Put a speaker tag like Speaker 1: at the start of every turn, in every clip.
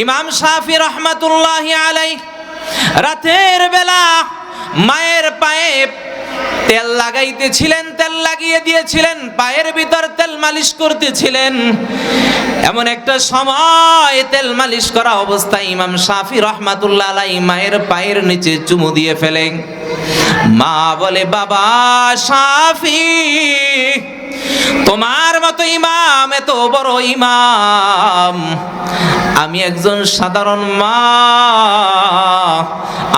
Speaker 1: ইমাম শাফি রহমাতুল্লাহ আলাই রাতের বেলা মায়ের পায়ে তেল লাগাইতেছিলেন, তেল লাগিয়ে দিয়েছিলেন, পায়ের ভিতর তেল মালিশ করতেছিলেন। এমন একটা সময় তেল মালিশ করা অবস্থায় ইমাম শাফি রহমাতুল্লাহ আলাই মায়ের পায়ের নিচে চুমু দিয়ে ফেলেন। মা বলে, বাবা, শাফি তোমার মতো ইমাম, এত বড় ইমাম। আমি একজন সাধারণ মা।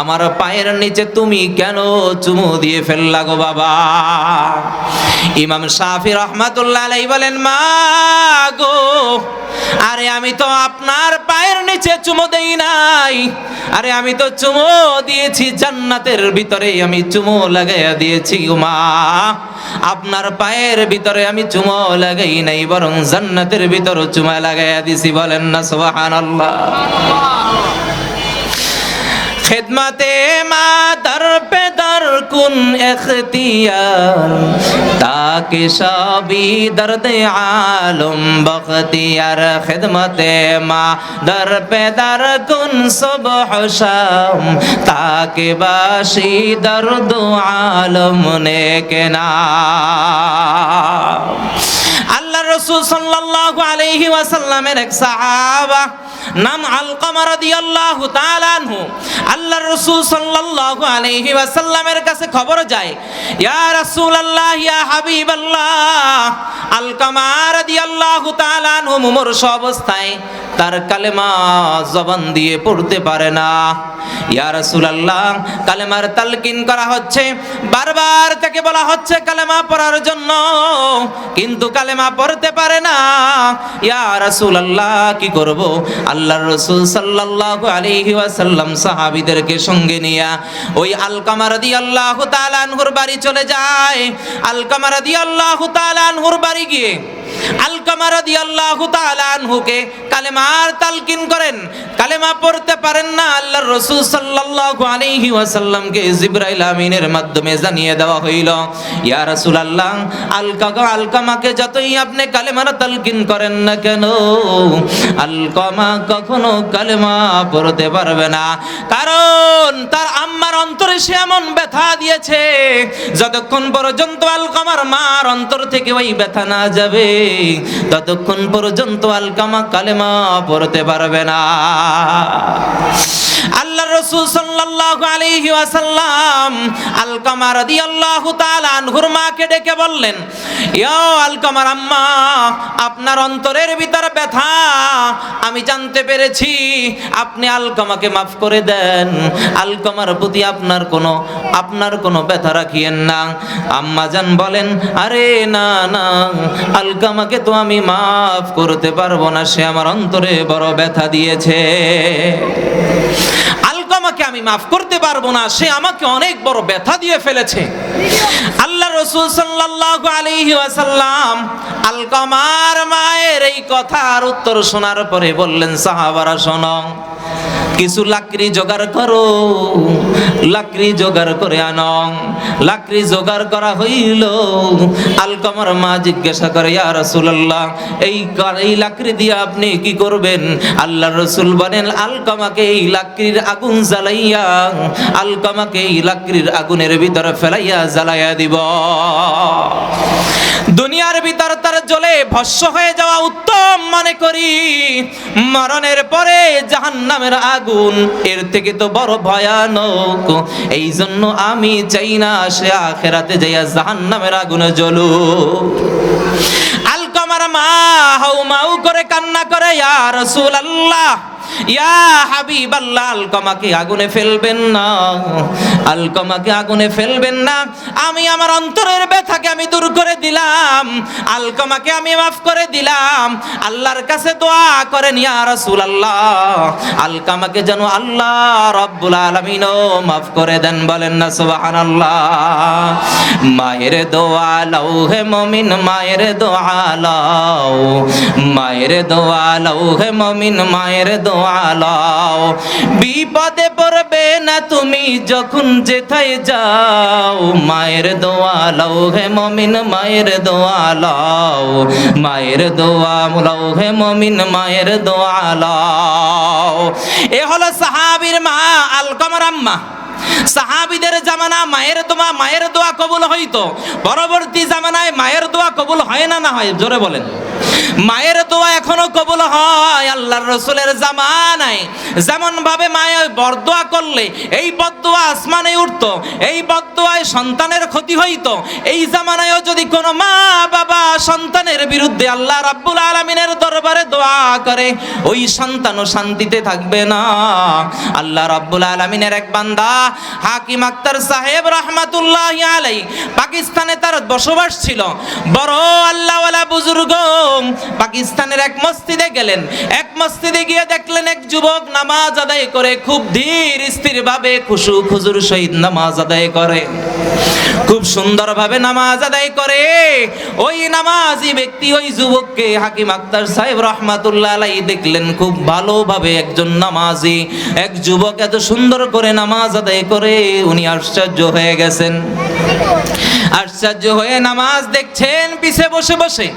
Speaker 1: আমার পায়ের নিচে তুমি কেন চুমু দিয়ে ফেললা গো বাবা? ইমাম শাফি রহমাতুল্লাহ আলাই বলেন, মা গো, আরে আমি তো আপনার পায়ের নিচে চুমো দেই নাই। আরে আমি তো চুমো দিয়েছি জান্নাতের ভিতরে, আমি চুমো লাগাইয়া দিয়েছি মা। আপনার পায়ের ভিতরে আমি চুমো লাগাই নাই বরং জান্নাতের ভিতর চুমা লাগাইয়া দিছি বলেন না সুবহানাল্লাহ। খেদমতে মা দর পে দর কুন এখতিয়ার, তাকে সবই দর্দ আলম বখতিয়ার। খেদমতে মা দর পে দর কুন সব শাম, তাকে বাসি দর্দ আলম নে কে নাম। আল্লাহ রসুল সাল্লাল্লাহু আলাইহি ওয়াসাল্লামের এক সাহাবা, নাম আলকামা রাদিয়াল্লাহু তাআলা আনহু। আল্লাহ রাসূল সাল্লাল্লাহু আলাইহি ওয়াসাল্লামের কাছে খবর যায়, ইয়া রাসূলুল্লাহ, ইয়া হাবিবাল্লাহ। আলকামা রাদিয়াল্লাহু তাআলা আনহু মুমূর্ষ অবস্থায় তার কালেমা জবান দিয়ে পড়তে পারে না। ইয়া রাসূলুল্লাহ, কালেমার তালকিন করা হচ্ছে, বারবার তাকে বলা হচ্ছে কালেমা পড়ার জন্য। কিন্তু কালেমা পড়তে পারে না। ইয়া রাসূলুল্লাহ, কি করব? আল্লাহর রাসূল সাল্লাল্লাহু আলাইহি ওয়াসাল্লাম সাহাবীদেরকে সঙ্গে নিয়ে ওই আলকামা রাদিয়াল্লাহু তাআলা আনহুর বাড়ি চলে যায়। আলকামা রাদিয়াল্লাহু তাআলা আনহুর বাড়ি গিয়ে আলকামা রাদিয়াল্লাহু তাআলা কালেমার তালকিন করেন। কালেমা পড়তে পারেন না, আল্লাহর রাসূল সাল্লাল্লাহু আলাইহি ওয়াসাল্লামকে জিবরাইল আমিনের মাধ্যমে জানিয়ে দেওয়া হইল, ইয়া রাসূলুল্লাহ আলকামা আলকামাকে যতই আপনি কালেমার তালকিন করেন না কেন, আলকামা কখনো কালেমা পড়তে পারবে না। কারণ তার আম্মার অন্তরে সে এমন ব্যথা দিয়েছে, যতক্ষণ পর্যন্ত আলকামার মার অন্তর থেকে ওই ব্যথা না যাবে ততক্ষণ পর্যন্ত আলকামা কালেমা পড়তে পারবে না। আল্লাহ রসুল সাল্লাল্লাহু আলাইহি ওয়াসাল্লাম আলকামা রাদিয়াল্লাহু তাআলা আনহুর মাকে ডেকে বললেন, ইয়া আলকামার আম্মা, আপনার অন্তরের ভিতর ব্যথা, আমি জানতে পেরেছি, আপনি আলকামাকে মাফ করে দেন। আলকামার প্রতি আপনার কোনো আপনার কোনো ব্যথা রাখিয়েন না। আম্মা জান বলেন, আরে না না, আলকামাকে তো আমি মাফ করতে পারব না, সে আমার অন্তরে বড় ব্যথা দিয়েছে। আলকামাকে আমি মাফ করতে পারব না, সে আমাকে অনেক বড় ব্যথা দিয়ে ফেলেছে। আল্লাহ রসুল সাল্লাল্লাহু আলাইহি ওয়াসাল্লাম আলকামার মায়ের এই কথার উত্তর শোনার পরে বললেন, সাহাবারা শোনো কিছু লাকড়ি জোগাড় করো। লাকড়ি জোগাড় করে আনো। লাকড়ি জোগাড় করা হইল। আলকমার মা জিজ্ঞাসা করে, ইয়া রাসূলুল্লাহ, এই এই লাকড়ি দিয়ে আপনি কি করবেন? আল্লাহ রসুল বলেন, আলকমাকে এই লাকড়ির আগুন জ্বালাইয়া, আলকমাকে এই লাকড়ির আগুনের ভিতরে ফেলাইয়া জ্বালাইয়া দিব। দুনিয়ার ভিতর তার জ্বলে ভস্য হয়ে যাওয়া উত্তম মনে করি। মরণের পরে জাহান্নামের আগুন, এর থেকে তো বড় ভয়ানক। এই জন্য আমি চাই না সে আখেরাতে যাইয়া জাহান্নামের আগুনে জ্বলুক। আলকামার মা হাউ মাউ করে কান্না করে, ইয়া রাসূলুল্লাহ! ইয়া হাবিবাল্লাহ, আলকামাকে আগুনে ফেলবেন না। আলকামাকে আগুনে ফেলবেন না। আমি আমার অন্তরের ব্যথাকে আমি দূর করে দিলাম। আলকামাকে আমি মাফ করে দিলাম। আল্লাহর কাছে দোয়া করেন, ইয়া রাসূলুল্লাহ। আলকামাকে যেন আল্লাহ রাব্বুল আলামিনও মাফ করে দেন, বলেন না, সুবহানাল্লাহ। মায়ের দোয়া লও হে মমিন, মায়ের দোয়া লও। মায়ের দোয়া লও হে মমিন, মায়ের দোয়া দোয়া লও বিপদে পড়বে না তুমি যখন যেথায় যাও। মায়ের দোয়া লও হে মমিন, মায়ের দোয়া লও। মায়ের দোয়া লও হে মমিন, মায়ের দোয়া লও। এ হলো সাহাবীর মা আলকমর আম্মা। সাহাবিদের জামানা মায়ের দোয়া মায়ের দোয়া কবুল হইতো। পরবর্তী জামানায় মায়ের দোয়া কবুল হয় না না হয়? জোরে বলেন। মায়ের দোয়া এখনও কবুল হয়, আল্লাহর রসুলের জামানায়। যেমন ভাবে মায়ে বরদোয়া করলে, এই বদদোয়া আসমানে উঠতো, এই বদদোয়ায় সন্তানের ক্ষতি হইতো, এই জামানায়ও যদি কোনো মা বাবা সন্তানের বিরুদ্ধে আল্লাহ রাব্বুল আলামিনের দরবারে দোয়া করে, ওই সন্তানও শান্তিতে থাকবে না। আল্লাহ রাব্বুল আলামিনের এক বান্দা, হাকিম আক্তার সাহেব রহমাতুল্লাহ আলাই পাকিস্তানে তার বসবাস ছিল। বড় আল্লাহওয়ালা বুজুর্গ পাকিস্তানের এক মসজিদে গেলেন। এক মসজিদে গিয়ে দেখলেন এক যুবক নামাজ আদায় করে, খুব ধীর স্থিরভাবে খুশু খুজুর সহিত নামাজ আদায় করে। খুব সুন্দরভাবে নামাজ আদায় করে। ওই নামাজি ব্যক্তি, ওই যুবককে হাকিম আক্তার সাহেব রহমাতুল্লাহ আলাই দেখলেন, খুব ভালোভাবে একজন নামাজি, এক যুবক এত সুন্দর করে নামাজ আদায় করে, উনি আশ্চর্য হয়ে গেছেন। আশ্চর্য হয়ে নামাজ দেখছেন, পিছে বসে বসে।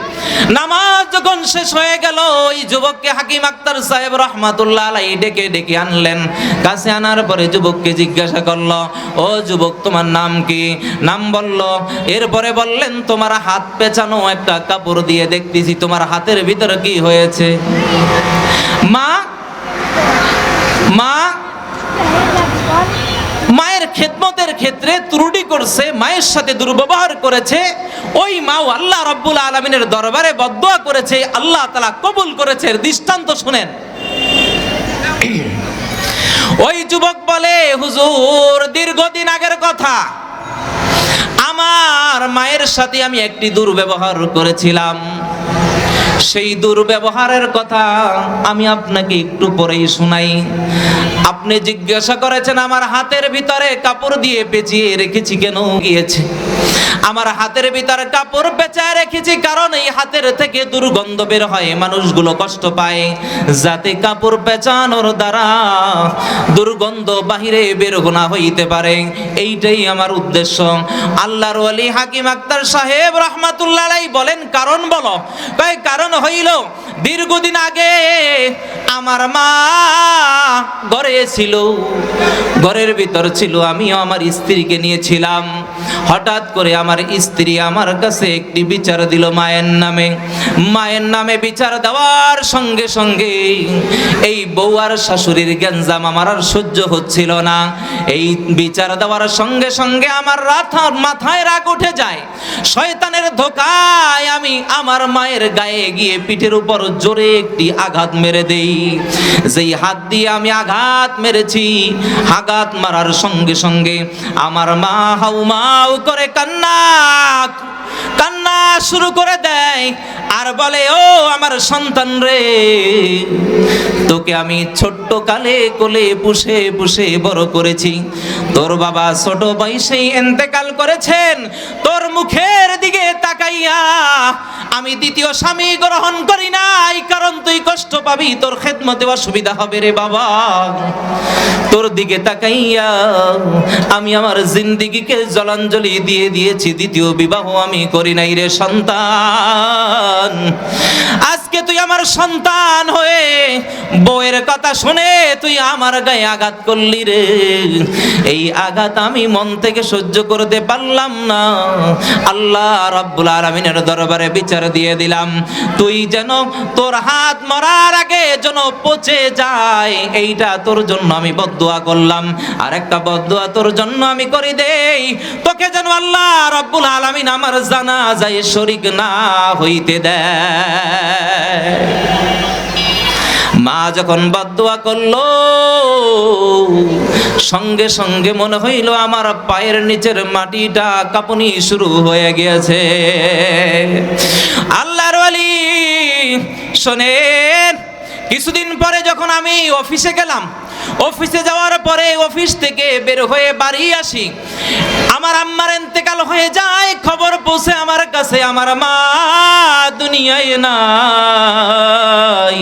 Speaker 1: নামাজ যখন শেষ হয়ে গেল, ওই যুবককে হাকিম আক্তার সাহেব রহমাতুল্লাহ আলাই ডেকে ডেকে আনলেন। কাছে আনার পরে যুবককে জিজ্ঞাসা করল, ও যুবক, তোমার নাম কি? নাম বলল, এরপরে বললেন, তোমার হাত পেঁচানো একটা কাপড় দিয়ে দেখতেছি, তোমার হাতের ভিতরে কি হয়েছে? মা মা, মায়ের খেদমতের ক্ষেত্রে ত্রুটি করছে, মায়ের সাথে দুর্ব্যবহার করেছে। ওই মাও আল্লাহ রব্বুল আলমিনের দরবারে বদোয়া করেছে, আল্লাহ তালা কবুল করেছে দৃষ্টান্ত শুনেন। ওই যুবক বলে, হুজুর, দীর্ঘদিন আগের কথা। আমার মায়ের সাথে আমি একটি দুর্ব্যবহার করেছিলাম। সেই দুর্ব্যবহারের কথা আমি আপনাকে একটু পরেই শুনাই। আপনি জিজ্ঞাসা করেছেন, আমার হাতের ভিতরে কাপড় দিয়ে পেঁচিয়ে রেখেছি কেন? গিয়েছে। আমার হাতের ভিতরে কাপড় পেঁচায় রেখেছি কারণ এই হাতের থেকে দুর্গন্ধ বের হয়, মানুষগুলো কষ্ট পায়। যাতে কাপড় পেঁচানোর দ্বারা দুর্গন্ধ বাহিরে বের না হইতে পারে। এইটাই আমার উদ্দেশ্য। আল্লাহর ওয়ালি হাকিম আক্তার সাহেব রহমাতুল্লাহ বলেন, কারণ বলো। কয়, কারণ হইল, দীর্ঘদিন আগে আমার মা ঘরে ছিল। ঘরের ভিতর ছিল, আমিও আমার স্ত্রীকে নিয়েছিলাম। হঠাৎ করে আমার স্ত্রী আমার কাছে একটি বিচার দিল মায়ের নামে। মায়ের নামে বিচার দেওয়ার সঙ্গে সঙ্গে এই বউ আর শাশুড়ির গ্যাঞ্জাম আমার আর সহ্য হচ্ছিল না। এই বিচার দেওয়ার সঙ্গে সঙ্গে আমার রাথার মাথায় রাগ উঠে যায়। শয়তানের ধোকায় আমি আমার মায়ের গায়ে গিয়ে পিঠের উপর জোরে একটি আঘাত মেরে দেই। যেই হাত দিয়ে আমি আঘাত মেরেছি, আঘাত মারার সঙ্গে সঙ্গে আমার মা হাউ মাউ করে কান্না কান্না শুরু করে দেয়। আর বলে, ও আমার সন্তান রে, তোকে আমি ছোট্ট কালে কোলে পুষে পুষে বড় করেছি। তোর বাবা ছোট বয়সেই এন্তেকাল করেছেন। তোর মুখের দিকে তাকাইয়া আমি দ্বিতীয় স্বামী গ্রহণ করি নাই, কারণ তুই কষ্ট পাবি, তোর খেদমতে অসুবিধা হবে রে বাবা। তোর দিকে তাকাইয়া আমি আমার জিন্দিগিকে জলাঞ্জলি দিয়ে দিয়েছি, দ্বিতীয় বিবাহ আমি করি নাই রে সন্তান। আজান আজকে তুই আমার সন্তান হয়ে বউয়ের কথা শুনে তুই আমার গায়ে আঘাত করলি রে। এই আঘাত আমি মন থেকে সহ্য করতে পারলাম না। আল্লাহ রাব্বুল আলামিনের দরবারে বিচার দিয়ে দিলাম। তুই যেন তোর হাত মরার আগে যেন পচে যায়, এইটা তোর জন্য আমি বদদোয়া করলাম। আর একটা বদদোয়া তোর জন্য আমি করে দেই। তোকে যেন আল্লাহ রাব্বুল আলামিন আমার জানা যায় শরিক না হইতে দেয়। মা যখন বাদুয়া করল, সঙ্গে সঙ্গে মনে হইল আমার পায়ের নিচের মাটিটা কাঁপুনি শুরু হয়ে গিয়েছে। আল্লাহর ওয়ালি শোনেন, কিছুদিন পরে যখন আমি অফিসে গেলাম অফিসে যাওয়ার পরে অফিস থেকে বের হয়ে বাড়ি আসি। আমার আম্মার এন্তেকাল হয়ে যায়, খবর পৌঁছে আমার কাছে, আমার মা দুনিয়ায় নাই।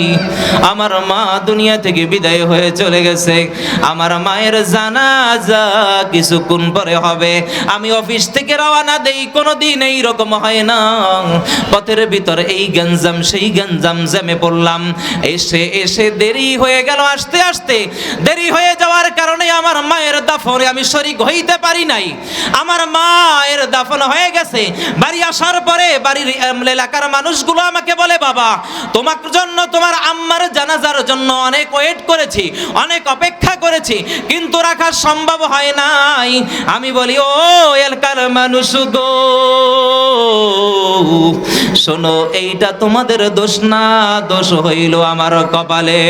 Speaker 1: আমার মা দুনিয়া থেকে বিদায় হয়ে চলে গেছে। আমার মায়ের জানাজা কিছুক্ষণ পরে হবে। আমি অফিস থেকে রওনা দেই, কোনোদিন এই রকম হয় না। পথের ভিতর এই গঞ্জাম, সেই গঞ্জাম জ্যামে পড়লাম। এসে এসে দেরি হয়ে গেল। আসতে আসতে দেরি হয়ে যাওয়ার কারণে আমার মায়ের দাফনে আমি শরিক হইতে পারি নাই। আমার মায়ের দাফন হয়ে গেছে। বাড়ি আসার পরে বাড়ির এলাকার মানুষগুলো আমাকে বলে, বাবা, তোমার জন্য তোমার আম্মার জানাজার জন্য অনেক ওয়েট করেছি, অনেক অপেক্ষা করেছি, কিন্তু রাখা সম্ভব হয় নাই। আমি বলি, ও এলাকার মানুষ গো শোনো, এইটা তোমাদের দোষ না, দোষ হইল আমার কপালে।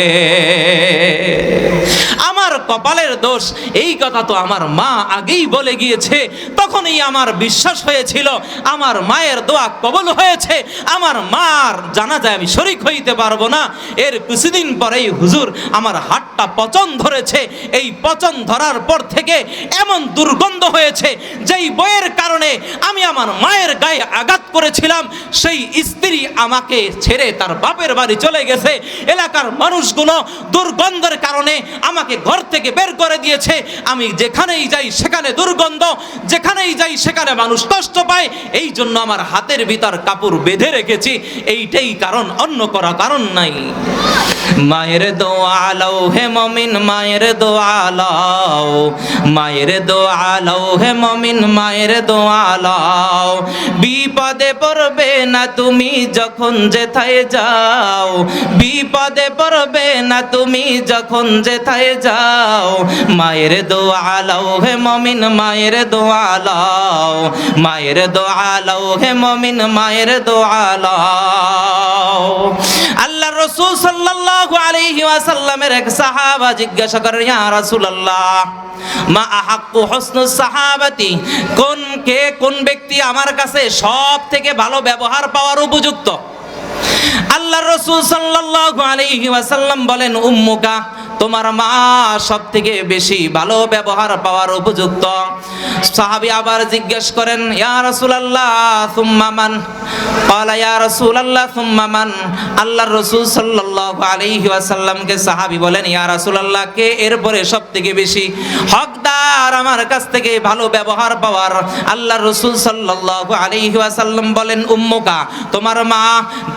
Speaker 1: আমার কপালের দোষ, এই কথা তো আমার মা আগেই বলে গিয়েছে। তখনই আমার বিশ্বাস হয়েছিল, আমার মায়ের দোয়া কবল হয়েছে। আমার মার জানা যায় আমি শরিক হইতে পারব না। এর কিছুদিন পরেই হুজুর আমার হাতটা পচন ধরেছে। এই পচন ধরার পর থেকে এমন দুর্গন্ধ হয়েছে, যেই বইয়ের কারণে আমি আমার মায়ের গায়ে আঘাত করেছিলাম। সেই স্ত্রী আমাকে ছেড়ে তার বাপের বাড়ি চলে গেছে। এলাকার মানুষগুলো দুর্গন্ধের কারণে আমাকে ঘর থেকে বের করে দিয়েছে। আমি যেখানেই যাই সেখানে দুর্গন্ধ, যেখানেই যাই সেখানে মানুষ কষ্ট পায়। এই জন্য আমার হাতের ভিতর কাপড় বেঁধে রেখেছি। এইটাই কারণ, অন্য করা কারণ নাই। মায়ের দোয়ালাও হে মমিন, মায়ের দোয়ালাও মায়ের দোয়ালাও হে মমিন, মায়ের দোয়ালাও বিপদে পড়বে না তুমি যখন যেথায় যাও, বিপদে পড়বে না তুমি যখন যেথায় যাও। মায়ের দোয়ালাও হে মমিন, মায়ের দোয়ালাও মায়ের দোয়ালাও হে মমিন, মায়ের দোয়ালাও আল্লাহ রসুল সাল্লাল্লাহু আলাইহি ওয়াসাল্লামের এক সাহাবা জিজ্ঞাসা করেন, ইয়া রাসূলুল্লাহ, মা আহাক্কু হুসনুস সাহাবাতি? কোন কে, কোন ব্যক্তি আমার কাছে সব থেকে ভালো ব্যবহার পাওয়ার উপযুক্ত? আল্লাহ রসুল সাল্লাল্লাহু আলাইহি ওয়াসাল্লাম বলেন, উম্মুকা তোমার মা সব থেকে বেশি ভালো ব্যবহার পাওয়ার উপযুক্ত। সাহাবি আবার জিজ্ঞেস করেন, ইয়া রাসূলুল্লাহ, সুম্মা মান? ক্বালা, ইয়া রাসূলুল্লাহ, সুম্মা মান? আল্লাহর রাসূল সাল্লাল্লাহু আলাইহি ওয়াসাল্লামকে সাহাবি বলেন, ইয়া রাসূলুল্লাহ, কে এরপরে সব থেকে বেশি হকদার, আমার কাছ থেকে ভালো ব্যবহার পাওয়ার? আল্লাহর রাসূল সাল্লাল্লাহু আলাইহি ওয়াসাল্লাম বলেন, উম্মুকা, তোমার মা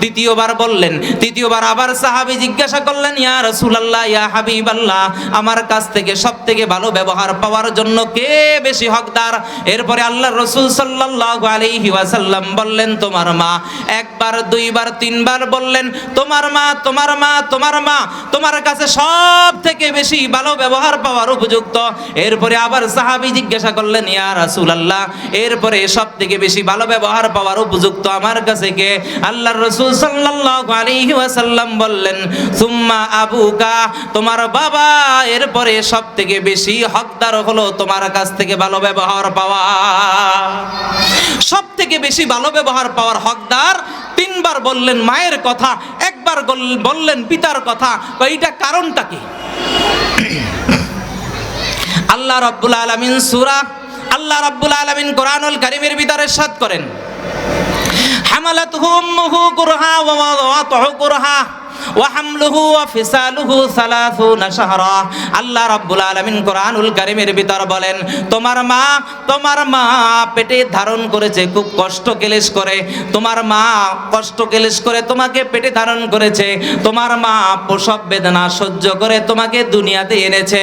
Speaker 1: দ্বিতীয়বার বললেন তৃতীয়বার আবার সাহাবি জিজ্ঞাসা করলেন, ইয়া রাসূলুল্লাহ, ইয়া হাবিবাল্লাহ, আমার কাছ থেকে সব থেকে ভালো ব্যবহার পাওয়ার জন্য কে বেশি হকদার? এরপরে আল্লাহর রাসূল সাল্লাল্লাহু আলাইহি ওয়াসাল্লাম বললেন, তোমার মা। একবার, দুইবার, তিনবার বললেন, তোমার মা তোমার মা তোমার মা, তোমার কাছে সব থেকে বেশি ভালো ব্যবহার পাওয়ার উপযুক্ত। এরপরে আবার সাহাবী জিজ্ঞাসা করলেন, ইয়া রাসুল আল্লাহ এরপরে সব থেকে বেশি ভালো ব্যবহার পাওয়ার উপযুক্ত আমার কাছে কে? আল্লাহর রসুল সাল্লাল্লাহু আলাইহি ওয়াসাল্লাম বললেন, সুম্মা আবুকা, তোমার বাবা, এরপরে সব থেকে বেশি হকদার হলো তোমার কাছ থেকে ভালো ব্যবহার পাওয়া। সব থেকে বেশি ভালো ব্যবহার পাওয়ার হকদার তিনবার বললেন মায়ের কথা, একবার বললেন পিতার কথা। এইটা কারণটা কি? আল্লাহ রাব্বুল আলামিন সূরা, আল্লাহ রাব্বুল আলামিন কোরআনুল কারীমের ভিতরে সাত করেন। হামালাতহু উম্মুহু কুরহা ওয়া ওয়াদাআতুহু কুরহা। ওয়াহামলুহু ওয়া ফিসালুহু সালাসুনা শাহরা। আল্লাহ রাব্বুল আলামিন কোরআনুল কারীমের ভিতর বলেন, তোমার মা তোমার মা পেটে ধারণ করেছে, খুব কষ্ট কেলেশ করে। তোমার মা কষ্ট কেলেশ করে তোমাকে পেটে ধারণ করেছে। তোমার মা প্রসব বেদনা সহ্য করে তোমাকে দুনিয়াতে এনেছে।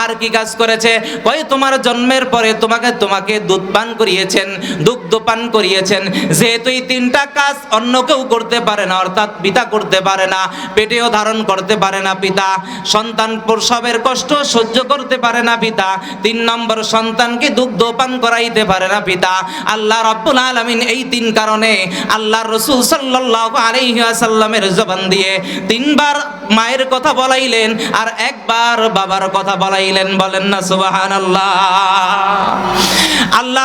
Speaker 1: আর কি কাজ করেছে? কই তোমার জন্মের পরে তোমাকে তোমাকে দুধ পান করিয়েছেন, দুগ্ধ পান করিয়েছেন। যেহেতু এই তিনটা কাজ অন্য কেউ করতে পারে না, অর্থাৎ পিতা করতে পারে না পেটেও ধারণ করতে পারে না পিতা। সন্তান প্রসবের কষ্ট সহ্য করতে পারে না পিতা। তিন নম্বর সন্তানকে দুগ্ধ পান করাইতে পারে না পিতা। আল্লাহ রাব্বুল আলামিন এই তিন কারণে আল্লাহ রসুল সাল্লাল্লাহু আলাইহি ওয়াসাল্লামের জবান দিয়ে তিনবার মায়ের কথা বলাইলেন আর একবার বাবার কথা বলাইলেন। বলেন না, সুবহানাল্লাহ। আল্লাহ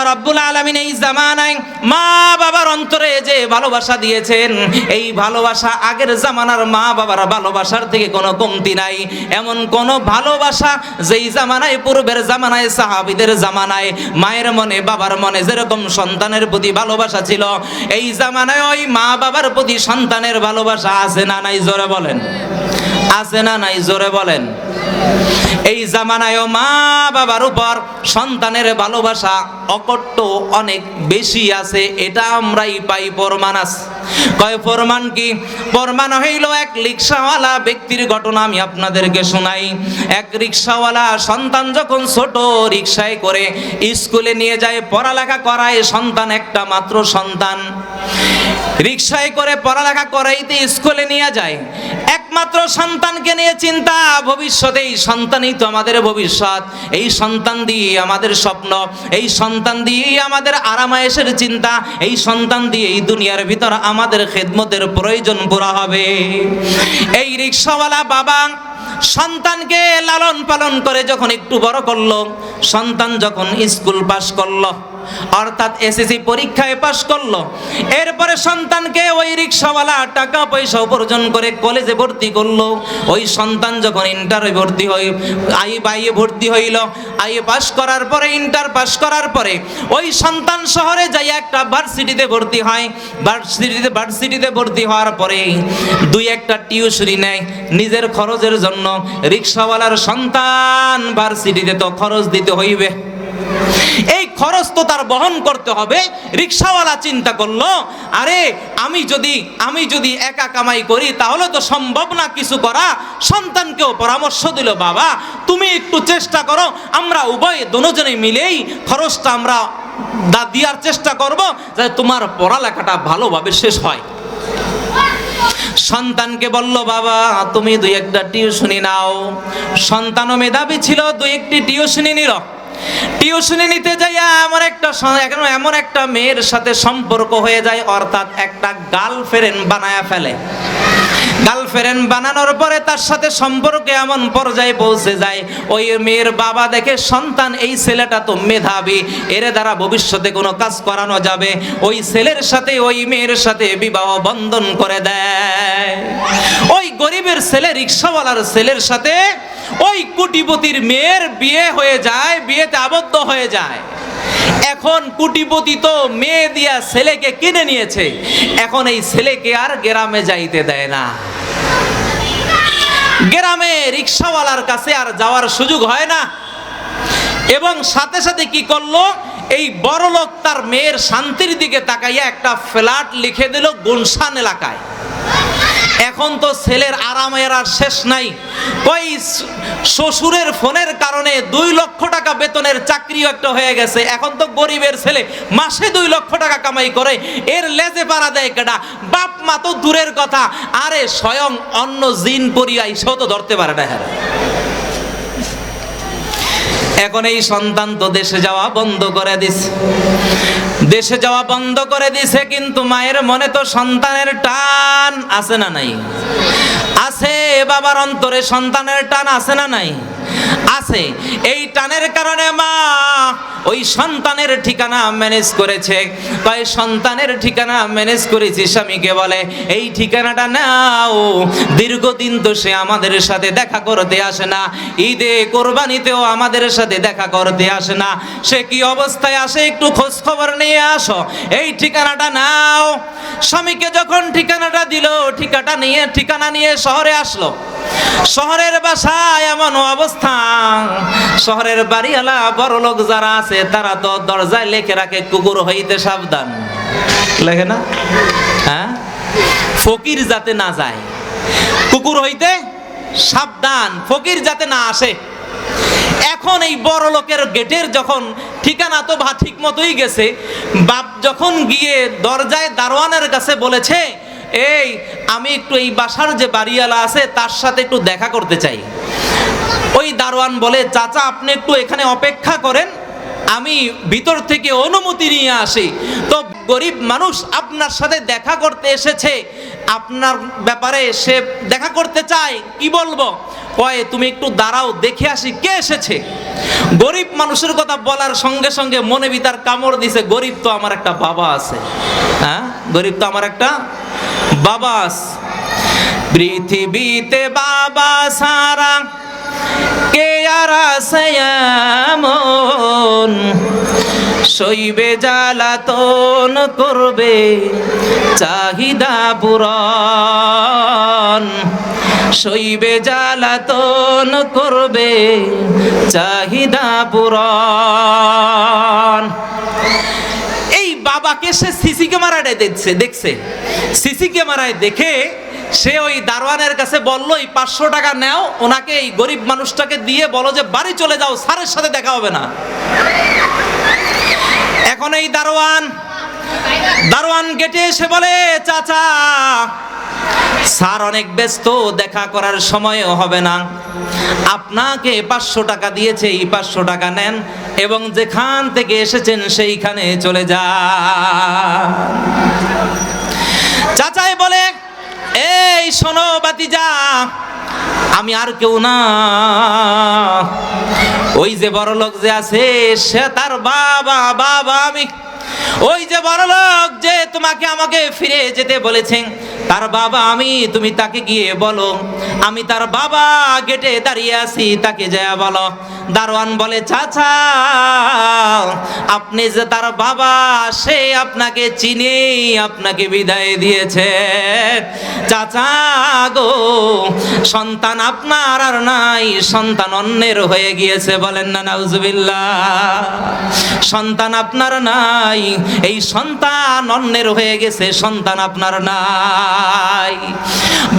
Speaker 1: রাব্বুল আলামিন এই জামানায় মা বাবার অন্তরে যে ভালোবাসা দিয়েছেন, এই ভালোবাসা আগের জামানার মা বাবার ভালোবাসার থেকে কোনো কমতি নাই। এমন কোন ভালোবাসা যেই জামানায়, পূর্বের জামানায়, সাহাবিদের জামানায়, মায়ের মনে, বাবার মনে যেরকম সন্তানের প্রতি ভালোবাসা ছিল, এই জামানায় ওই মা বাবার প্রতি সন্তানের ভালোবাসা আছে না নাই? জোরে বলেন। আছে না নাই? জোরে বলেন। এই জামানায়ও মা বাবার উপর সন্তানের ভালোবাসা অকট্ট অনেক বেশি আছে, এটা আমরাই পাই প্রমাণ আছে। কয় প্রমাণ কি? প্রমাণ হইল এক রিক্সাওয়ালা ব্যক্তির ঘটনা আমি আপনাদেরকে শোনাই। এক রিক্সাওয়ালা সন্তান যখন ছোট, রিক্সায় করে স্কুলে নিয়ে যায়, পড়ালেখা করায়, সন্তান একটা মাত্র সন্তান। রিক্সায় করে পড়ালেখা করাইতে স্কুলে নিয়ে যায়। একমাত্র সন্তানকে নিয়ে চিন্তা ভবিষ্যতে এই সন্তানই তো আমাদের ভবিষ্যৎ। এই সন্তান দিয়ে আমাদের স্বপ্ন, এই সন্তান দিয়েই আমাদের আরামায়েশের চিন্তা, এই সন্তান দিয়ে এই দুনিয়ার ভিতর আমাদের খেদমতের প্রয়োজন পুরা হবে। এই রিক্সাওয়ালা বাবা সন্তানকে লালন পালন করে যখন একটু বড় করল, সন্তান যখন স্কুল পাশ করল, অর্থাৎ এসএসসি পরীক্ষায় পাশ করল, এরপরে সন্তানকে ওই রিক্সাওয়ালা টাকা পয়সা উপার্জন করে কলেজে ভর্তি করল। ওই সন্তান যখন ইন্টারে ভর্তি হই আই বাইয়ে ভর্তি হইল আইয়ে পাশ করার পরে ইন্টার পাশ করার পরে, ওই সন্তান শহরে যাই একটা ভার্সিটিতে ভর্তি হয়। ভার্সিটিতে ভার্সিটিতে ভর্তি হওয়ার পরে দুই একটা টিউশনি নেয়, নিজের খরচের জন্য রিক্সাওয়ালার সন্তান ভার্সিটিতে তো খরচ দিতে হইবে। এই খরচ তো তার বহন করতে হবে। রিক্সাওয়ালা চিন্তা করল, আরে, আমি যদি আমি যদি একা কামাই করি, তাহলে তো সম্ভব না কিছু করা। সন্তানকেও পরামর্শ দিল, বাবা, তুমি একটু চেষ্টা করো। আমরা উভয় দুজনে মিলেই খরচটা আমরা দা, দেওয়ার চেষ্টা করব, যাতে তোমার পড়ালেখাটা ভালোভাবে শেষ হয়। সন্তানকে বলল, বাবা, তুমি দুই একটা টিউশনি নাও। সন্তানও মেধাবী ছিল, দুই একটি টিউশনি নিল। টিউশনি নিতে যাইয়া এমন একটা এখন এমন একটা মেয়ের সাথে সম্পর্ক হয়ে যায়, অর্থাৎ একটা গার্লফ্রেন্ড বানায়া ফেলে। গার্লফ্রেন্ড বানানোর পরে তার সাথে সম্পর্কে এমন পর্যায়ে পৌঁছে যায়, ওই মেয়ের বাবা দেখে সন্তান, এই ছেলেটা তো মেধাবী, এর দ্বারা ভবিষ্যতে কোনো কাজ করানো যাবে। ওই ছেলের সাথে, ওই মেয়ের সাথে বিবাহ বন্ধন করে দেয়। ওই গরিবের ছেলে, রিক্সাওয়ালার ছেলের সাথে ওই কোটিপতির মেয়ের বিয়ে হয়ে যায়, বিয়েতে আবদ্ধ হয়ে যায়। এখন কুটিপতি তো মেয়ে দিয়া ছেলেকে কিনে নিয়েছে। এখন এই ছেলেকে আর গ্রামে যাইতে দেয় না। গ্রামে রিক্সাওয়ালার কাছে আর যাওয়ার সুযোগ হয় না। এবং সাথে সাথে কি করল? এই বড় লোক তার মেয়ের শান্তির দিকে তাকাইয়া একটা ফ্ল্যাট লিখে দিল গুলশান এলাকায়। এখন তো ছেলের আরামের আর শেষ নাই। ওই শ্বশুরের ফোনের কারণে দুই লক্ষ টাকা বেতনের চাকরিও একটা হয়ে গেছে। এখন তো গরিবের ছেলে মাসে দুই লক্ষ টাকা কামাই করে, এর লেজে পাড়া দেয় কেটা বাপ মা তো দূরের কথা। আরে স্বয়ং অন্য জিন পরিয়াই সেও তো ধরতে পারে না হ্যাঁ। এখন এই সন্তান তো দেশে যাওয়া বন্ধ করে দিছে। দেশে যাওয়া বন্ধ করে দিছে, কিন্তু মায়ের মনে তো সন্তানের টান আছে না নাই? আছে বাবার অন্তরে সন্তানের টান আছে না নাই? আছে, এই টানের কারণে মা ওই সন্তানের ঠিকানা ম্যানেজ করেছে। কয়, সন্তানের ঠিকানা ম্যানেজ করেছি স্বামীকে বলে, এই ঠিকানাটা নাও। দীর্ঘদিন তো সে আমাদের সাথে দেখা করতে আসে না। ঈদে কোরবানিতেও আমাদের সাথে দেখা করতে আসে না। সে কি অবস্থায় আসে একটু খোঁজ খবর নিয়ে আসো। এই ঠিকানাটা নাও। স্বামীকে যখন ঠিকানাটা দিল ঠিকানা নিয়ে ঠিকানা নিয়ে শহরে আসলো। শহরের বাসায় এমন অবস্থা। শহরের বাড়িওয়ালা বড় লোক যারা আছে তারা তো দরজায় লেখে রাখে, কুকুর হইতে সাবধান। লেখে না? হ্যাঁ? ফকির যাতে না যায়, কুকুর হইতে সাবধান, ফকির যাতে না আসে। এখন এই বড় লোকের গেটের যখন ঠিকানা তো ভা ঠিক মতোই গেছে, বাপ যখন গিয়ে দরজায় দারোয়ানের কাছে বলেছে, এই, আমি একটু এই বাসার যে বাড়িওয়ালা আছে, তার সাথে একটু দেখা করতে চাই। ওই দারোয়ান বলে, চাচা, আপনি একটু এখানে অপেক্ষা করেন আমি ভিতর থেকে অনুমতি নিয়ে আসি। তো গরিব মানুষ আপনার সাথে দেখা করতে এসেছে। আপনার ব্যাপারে সে দেখা করতে চায়, কি বলব? কয়ে, তুমি একটু দাঁড়াও, দেখে আসি কে এসেছে। গরিব মানুষের কথা বলার সঙ্গে সঙ্গে মনে ভিতর কামড় দিছে, গরিব তো আমার একটা বাবা আছে। হ্যাঁ? গরিব তো আমার একটা বাবা আছে। পৃথিবীতে বাবা সারা কে আর শৈবে জ্বালাতন করবে চাহিদা পূরণ। শৈবে জ্বালাতন করবে চাহিদা পূরণ। বাবাকে সে সিসি ক্যামেরায় দেখছে দেখছে। সিসি ক্যামেরায় দেখে সে ওই দারোয়ানের কাছে বলল, এই পাঁচশো টাকা নেও, ওনাকে এই গরিব মানুষটাকে দিয়ে বলো যে বাড়ি চলে যাও, স্যারের সাথে দেখা হবে না। এখন এই দারোয়ান দারোয়ান গেটে এসে বলে, চাচা, স্যার অনেক ব্যস্ত, দেখা করার সময়ও হবে না। আপনাকে পাঁচশো টাকা দিয়েছে, এই পাঁচশো টাকা নেন এবং যেখান থেকে এসেছেন সেইখানে চলে যা চাচাই বলে, এই শোনো বাতিজা আমি আর কেউ না। ওই যে বড় লোক যে আছে, সে তার বাবা বাবা আমি ওই যে বড় লোক যে তোমাকে আমাকে ফিরে যেতে বলেছেন, তার বাবা আমি, তুমি তাকে গিয়ে বলো। আমি তার বাবা গেটে দাঁড়িয়ে আছি, তাকে যা বলো। দারোয়ান বলে, চাচা, আপনি যে তার বাবা, সে আপনাকে চিনে, আপনাকে বিদায় দিয়েছে। চাচা গো, সন্তান আপনার আর নাই, সন্তান অন্যের হয়ে গিয়েছে। বলেন না, নাউজুবিল্লাহ। সন্তান আপনার নাই, এই সন্তান অন্যের হয়ে গেছে, সন্তান আপনার নাই।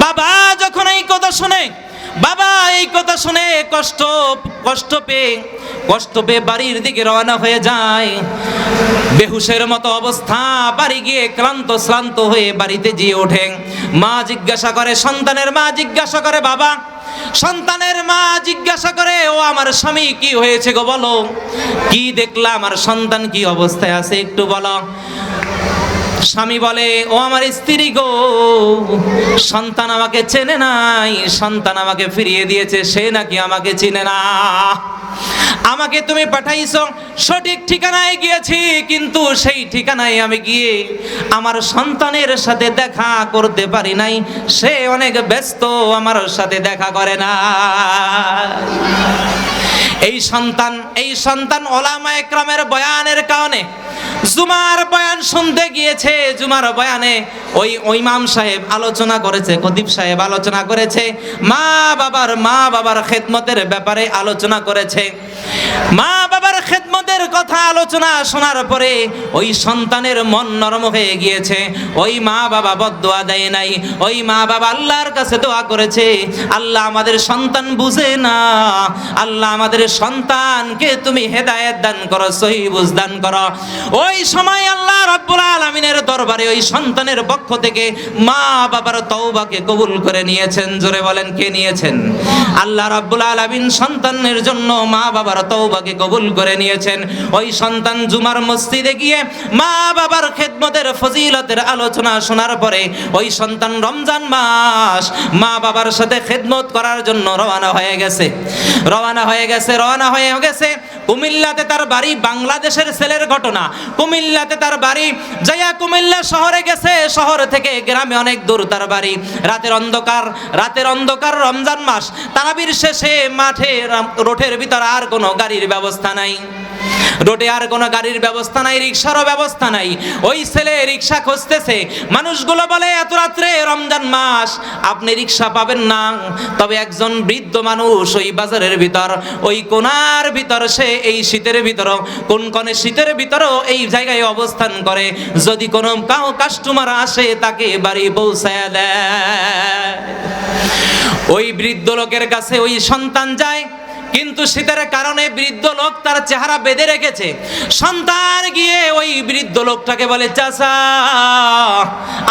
Speaker 1: বাবা যখন এই কথা শুনে বাবা, এই কথা শুনে কষ্ট কষ্ট পেয়ে কষ্ট পেয়ে বাড়ির দিকে রওনা হয়ে যায়। বেহুশের মতো অবস্থা, বাড়ি গিয়ে ক্লান্ত শ্রান্ত হয়ে বাড়িতে গিয়ে ওঠে। মা জিজ্ঞাসা করে, সন্তানের মা জিজ্ঞাসা করে, বাবা, সন্তানের মা জিজ্ঞাসা করে, ও আমার স্বামী, কি হয়েছে গো বলো? কি দেখলাম? আমার সন্তান কি অবস্থায় আছে একটু বলো। স্বামী বলে, ও আমার স্ত্রী গো, সন্তান আমাকে চেনে নাই, সন্তান আমাকে ফিরিয়ে দিয়েছে, সে নাকি আমাকে চিনে না। আমাকে তুমি পাঠাইছো, সঠিক ঠিকানায় গিয়েছি, কিন্তু সেই ঠিকানায় আমি গিয়ে আমার সন্তানের সাথে দেখা করতে পারি নাই। সে অনেক ব্যস্ত, আমার সাথে দেখা করে না। এই সন্তান এই সন্তান ওলামা একরামের বয়ানের কারণে জুমার বয়ান শুনতে গিয়েছে। জুমার বয়ানে ওই ইমাম সাহেব আলোচনা করেছে কদীপ সাহেব আলোচনা করেছে, মা বাবার মা বাবার খেদমতের ব্যাপারে আলোচনা করেছে। মা বাবার খেদমতের কথা আলোচনা শোনার পরে ওই সন্তানের মন নরম হয়ে গিয়েছে। ওই মা বাবা বদোয়া দেয় নাই। ওই মা বাবা আল্লাহর কাছে দোয়া করেছে, আল্লাহ আমাদের সন্তান বুঝে না। আল্লাহ আমাদের সন্তানকে তুমি হেদায়েত দান করো সহি দান করো। ওই সময় আল্লাহ রাব্বুল আলামিনের দরবারে ওই সন্তানের পক্ষ থেকে মা বাবার তওবাকে কবুল করে নিয়েছেন। জোরে বলেন, কে নিয়েছেন? আল্লাহ রাব্বুল আলামিন সন্তানের জন্য মা বাবার তওবাকে কবুল করে নিয়েছেন। ওই সন্তান জুমার মসজিদে গিয়ে মা বাবার খেদমতের ফজিলতের আলোচনা শোনার পরে ওই সন্তান রমজান মাস মা বাবার সাথে খেদমত করার জন্য রওনা হয়ে গেছে। রওনা হয়ে গেছে, রওনা হয়ে গেছে। কুমিল্লাতে তার বাড়ি বাংলাদেশের ছেলের ঘটনা। কুমিল্লাতে তার বাড়ি যাইয়া কুমিল্লা শহরে গেছে। শহর থেকে গ্রামে অনেক দূর তার বাড়ি। রাতের অন্ধকার রাতের অন্ধকার রমজান মাস। তারাবির শেষে মাঠে রোঠের ভিতর আর কোনো গাড়ির ব্যবস্থা নাই। রোডে আর কোনো গাড়ির ব্যবস্থা নাই, রিক্সারও ব্যবস্থা নাই। ওই ছেলে রিক্সা খুঁজতেছে, মানুষগুলো বলে, এত রাত্রে রমজান মাস, আপনি রিক্সা পাবেন না। তবে একজন বৃদ্ধ মানুষ ওই বাজারের ভিতর, ওই কোনার ভিতর, সে এই শীতের ভিতর কোন কোনে শীতের ভিতরও এই জায়গায় অবস্থান করে। যদি কোনো কাউ কাস্টমার আসে, তাকে বাড়ি পৌঁছায় দেয়। ওই বৃদ্ধ লোকের কাছে ওই সন্তান যায় কিন্তু শীতের কারণে বৃদ্ধ লোক তার চেহারা বেঁধে রেখেছে। সন্তান গিয়ে ওই বৃদ্ধ লোকটাকে বলে, চাচা,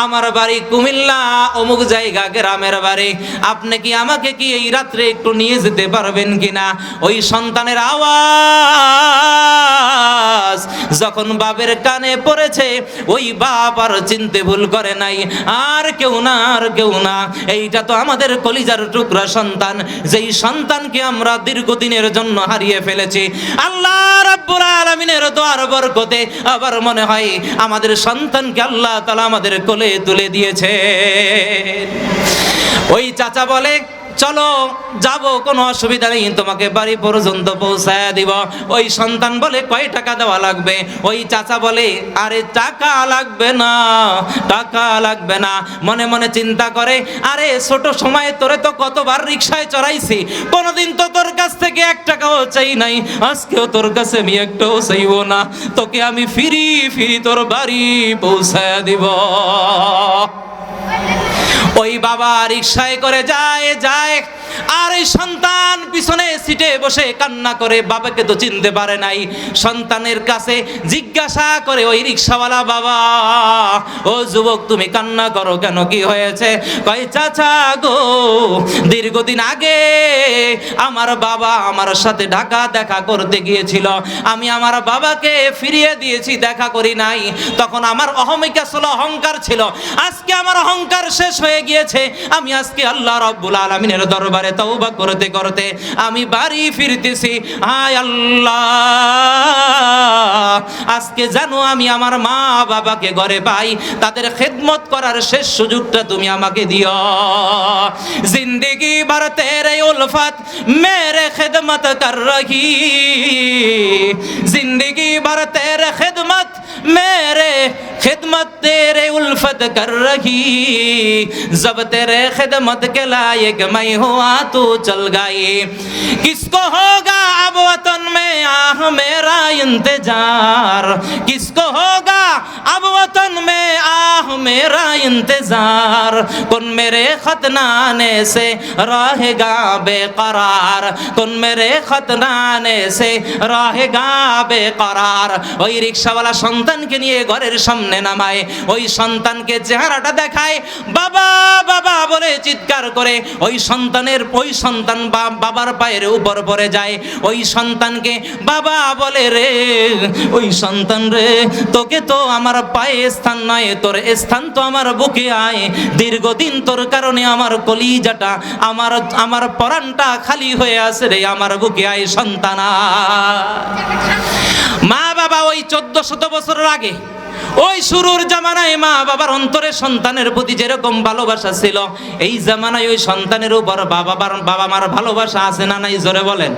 Speaker 1: আমার বাড়ি কুমিল্লা, অমুক জায়গা, গ্রামের বাড়ি। আপনি কি আমাকে কি এই রাত্রে একটু নিয়ে যেতে পারবেন কিনা? ওই সন্তানের আওয়াজ যখন বাবের কানে পড়েছে, ওই বাপ আর চিনতে ভুল করে নাই। আর কেউ না, আর কেউ না। এইটা তো আমাদের কলিজার টুকরা সন্তান। যেই সন্তানকে আমরা দীর্ঘদিনের জন্য হারিয়ে ফেলেছি। আল্লাহ রাব্বুল আলামিনের দোয়ার বরকতে আবার মনে হয় আমাদের সন্তানকে আল্লাহ তাআলা আমাদের কোলে তুলে দিয়েছে ওই চাচা বলে চলো, যাব, কোনো অসুবিধা নেই, তোমাকে বাড়ি পর্যন্ত পৌঁছায় দিব। ওই সন্তান বলে কয় টাকা দেওয়া লাগবে? ওই চাচা বলে, আরে টাকা লাগবে না, টাকা লাগবে না। মনে মনে চিন্তা করে, আরে ছোট সময়ে তোরে তো কতবার রিক্সায় চড়াইছি, কোনোদিন তো তোর কাছ থেকে এক টাকাও চাই নাই, আজকেও তোর কাছে আমি একটাও চাইব না। তোকে আমি ফিরি ফিরি তোর বাড়ি পৌঁছায় দিব। ওই বাবা রিক্সায় করে যায় যায়। আর এই সন্তান পিছনে সিটে বসে কান্না করে, বাবাকে তো চিনতে পারে নাই। সন্তানের কাছে জিজ্ঞাসা করে ওই রিক্সাওয়ালা বাবা, ও যুবক, তুমি কান্না করো কেন? কি হয়েছে? কয়, চাচা গো, দীর্ঘদিন আগে আমার বাবা আমার সাথে ঢাকা দেখা করতে গিয়েছিল। আমি আমার বাবাকে ফিরিয়ে দিয়েছি, দেখা করি নাই। তখন আমার অহমিকা ছিল, অহংকার ছিল। আজকে আমার অহংকার শেষ হয়ে গিয়েছে, আমি আজকে আল্লাহ রব্বুল আলমিনের দরবারে তৌবা করতে করতে আমি বাড়ি ফিরতেছি। হায় আল্লাহ, আজকে জানো আমি আমার মা বাবাকে ঘরে পাই, তাদের খেদমত করার শেষ সুযোগটা তুমি আমাকে দিও। জিন্দিগি বার তেরে উলফাত, মেরে খেদমত কর রহি। জিন্দিগি বার তেরে খেদমত, মেরে খেদমত তেরে الفت কর রহি। जब तेरे खिदमत के लायक मैं हुआ तू चल गई किसको होगा अब वतन में आह मेरा इंतजार किसको होगा अब वतन में आह मेरा इंतजार कौन मेरे खत न आने से रहेगा बेकरार कौन मेरे खत न आने से रहेगा বেকরার ওই রিক্সাওয়ালা সন্তানকে নিয়ে ঘরের সামনে নামায় ওই সন্তানকে চেহারাটা দেখায় বাবা বাবা বলে চিৎকার করে, ওই সন্তানের, ওই সন্তান বাবার পায়ের উপর পড়ে যায়। ওই সন্তানকে বাবা বলে, রে, ওই সন্তান রে, তোকে তো আমার পায়ে স্থান নয়, তোর স্থান তো আমার বুকে আয়। দীর্ঘদিন তোর কারণে আমার কলিজাটা, আমার আমার পরানটা খালি হয়ে আছে রে, আমার বুকে আয় সন্তানা। মা বাবা ওই চোদ্দ শত বছরের আগে ওই শুরুর জামানায় মা বাবার অন্তরে সন্তানের প্রতি যেরকম ভালোবাসা ছিল, এই জামানায় ওই সন্তানের উপর বাবা বাবা মার ভালোবাসা আছে না নাই? জোরে বলেন।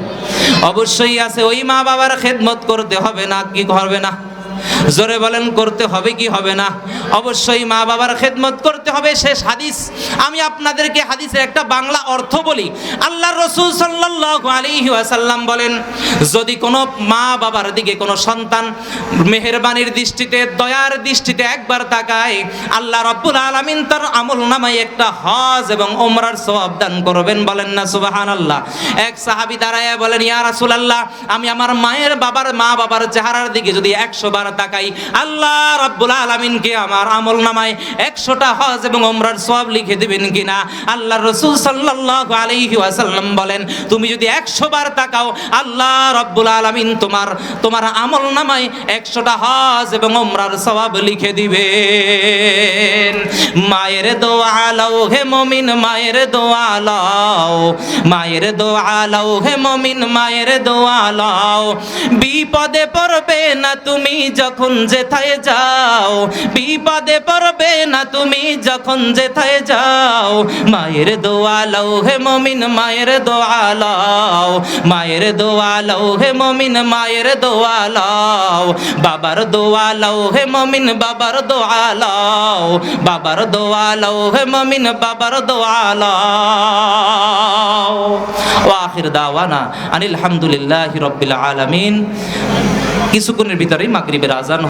Speaker 1: অবশ্যই আছে। ওই মা বাবার খেদমত করতে হবে না, কি করবে না? জোরে বলেন, করতে হবে কি হবে না? অবশ্যই মা বাবার খেদমত করতে হবে, শেষ হাদিস। আমি আপনাদেরকে হাদিসের একটা বাংলা অর্থ বলি। আল্লাহ রসুল সাল্লাল্লাহু আলাইহি ওয়াসাল্লাম বলেন, যদি কোনো মা বাবার দিকে কোনো সন্তান মেহেরবানির দৃষ্টিতে, দয়ার দৃষ্টিতে একবার তাকায়, আল্লাহ রাব্বুল আলামিন তার আমল নামায় একটা হজ এবং ওমরার সওয়াব দান করবেন। বলেন না সুবাহান আল্লাহ এক সাহাবি দাঁড়ায় বলেন, ইয়া রাসুল আল্লাহ আমি আমার মায়ের বাবার মা বাবার চেহারার দিকে যদি 100 বার তাকাই, আল্লাহ রাব্বুল আলামিনকে আমার আমল নামায় 100টা হজ এবং ওমরার সব লিখে দিবেন কিনা? আল্লাহ রাসূল সাল্লাল্লাহু আলাইহি ওয়াসাল্লাম বলেন, তুমি যদি 100 বার তাকাও, আল্লাহ রাব্বুল আলামিন তোমার তোমার আমল নামায় 100টা হজ এবং ওমরার সওয়াব লিখে দিবেন। মায়ের দোয়া লাও হে মমিন, মায়ের দোয়া লাও, মায়ের দোয়া লাও হে মমিন, মায়ের দোয়া লাও। বিপদে পড়বে না তুমি যখন যেথায় যাও, বিপদে পড়বে না তুমি যখন যেথায় যাও। মায়ের দোয়া লাও হে মমিন, মায়ের দোয়া লাও। মায়ের দোয়া লাও হে মমিন, মায়ের দোয়া লাও। বাবার দোয়া লাও হে মমিন, বাবার দোয়া লাও। বাবার দোয়া লাও হে মমিন, বাবার দোয়া লাও। ওয়াখির দাওয়ানা আনিল হামদুলিল্লাহি রাব্বিল আলামিন। কিছুক্ষণের ভিতরেই মাগরিবের আজান